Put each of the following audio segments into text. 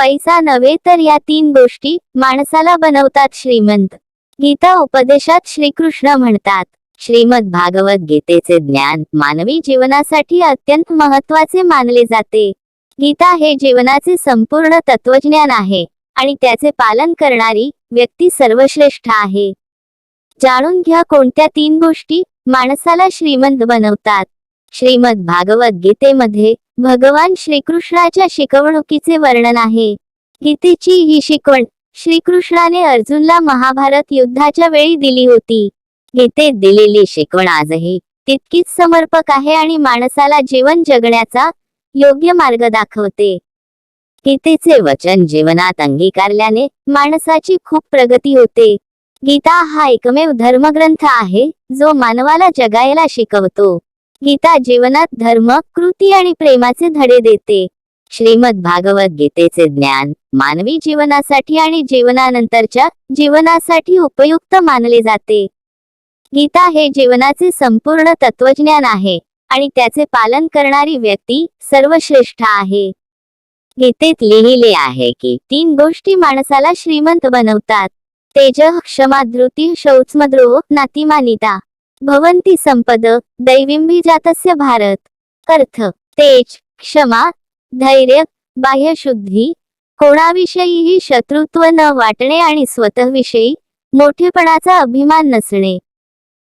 पैसा नव्हे तर या तीन गोष्टी माणसाला बनवतात श्रीमंत. गीता उपदेशात श्रीकृष्ण म्हणतात श्रीमद भागवत गीतेचे ज्ञान मानवी जीवनासाठी अत्यंत महत्त्वाचे मानले जाते. गीता हे जीवनाचे संपूर्ण तत्वज्ञान आहे आणि त्याचे पालन करणारी व्यक्ती सर्वश्रेष्ठ आहे. जाणून घ्या कोणत्या तीन गोष्टी माणसाला श्रीमंत बनवतात. श्रीमद भागवत गीतेमध्ये भगवान श्रीकृष्णाच्या शिकवणुकीचे वर्णन आहे. गीतेची ही शिकवण श्रीकृष्णाने अर्जुनला महाभारत युद्धाच्या वेळी दिली होती. गीतेत दिलेली शिकवण आजही तितकीच समर्पक आहे आणि माणसाला जीवन जगण्याचा योग्य मार्ग दाखवते. गीतेचे वचन जीवनात अंगीकारल्याने माणसाची खूप प्रगती होते. गीता हा एकमेव धर्मग्रंथ आहे जो मानवाला जगायला शिकवतो. गीता जीवनात धर्म कृती आणि प्रेमाचे धडे देते. श्रीमद भागवत गीतेचे ज्ञान मानवी जीवनासाठी आणि जीवनानंतरच्या जीवनासाठी उपयुक्त मानले जाते. गीता हे जीवनाचे संपूर्ण तत्वज्ञान आहे आणि त्याचे पालन करणारी व्यक्ती सर्वश्रेष्ठ आहे. गीतेत लिहिले आहे की तीन गोष्टी माणसाला श्रीमंत बनवतात. तेज क्षमा धृती शौचमद्रोह नातिमानिता. भवंती संपद दैविंबी जातस्य भारत। अर्थ तेज क्षमा धैर्य बाह्यशुद्धी कोणाविषयीही शत्रुत्व न वाटणे आणि स्वतःविषयी मोठेपणाचा अभिमान नसणे।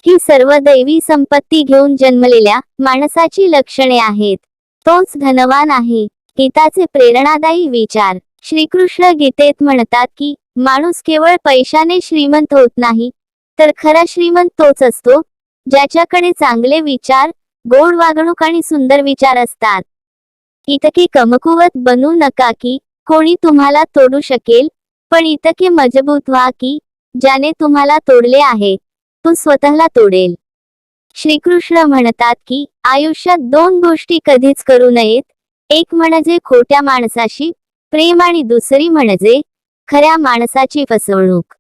ही सर्व दैवी संपत्ती घेऊन जन्मलेल्या माणसाची लक्षणे आहेत। तोच धनवान आहे गीताचे प्रेरणादायी विचार। श्रीकृष्ण गीतेत म्हणतात की माणूस केवळ पैशाने श्रीमंत होत नाही तर खरा श्रीमंत तोच असतो ज्याच्याकडे चांगले विचार गोड वागणूक आणि सुंदर विचार असतात. इतके कमकुवत बनू नका की कोणी तुम्हाला तोडू शकेल पण इतके मजबूत व्हा की ज्याने तुम्हाला तोडले आहे तो स्वतःला तोडेल. श्रीकृष्ण म्हणतात की आयुष्यात दोन गोष्टी कधीच करू नयेत एक म्हणजे खोट्या माणसाशी प्रेम आणि दुसरी म्हणजे खऱ्या माणसाची फसवणूक.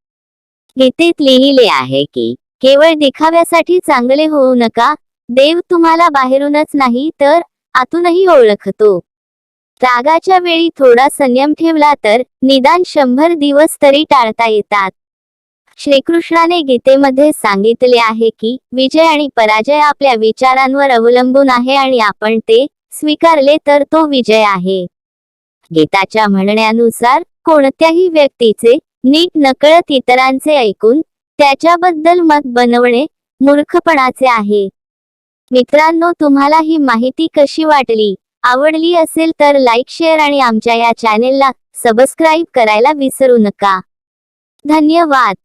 गीतेत लिहिले आहे की केवळ दिखाव्यासाठी चांगले होऊ नका. देव तुम्हाला बाहेरूनच नाही तर आतूनही ओळखतो. रागाच्या वेळी थोडा संयम ठेवला तर निदान शंभर दिवस तरी टाळता येतात. श्रीकृष्णाने गीतेमध्ये सांगितले आहे की विजय आणि पराजय आपल्या विचारांवर अवलंबून आहे आणि आपण ते स्वीकारले तर तो विजय आहे. गीताच्या म्हणण्यानुसार कोणत्याही व्यक्तीचे नीट नकळत इतरांचे ऐकून त्याच्याबद्दल मत बनवणे मूर्खपणाचे आहे. मित्रांनो तुम्हाला ही माहिती कशी वाटली? आवडली असेल तर लाईक शेअर आणि आमच्या या चॅनेलला सबस्क्राईब करायला विसरू नका. धन्यवाद.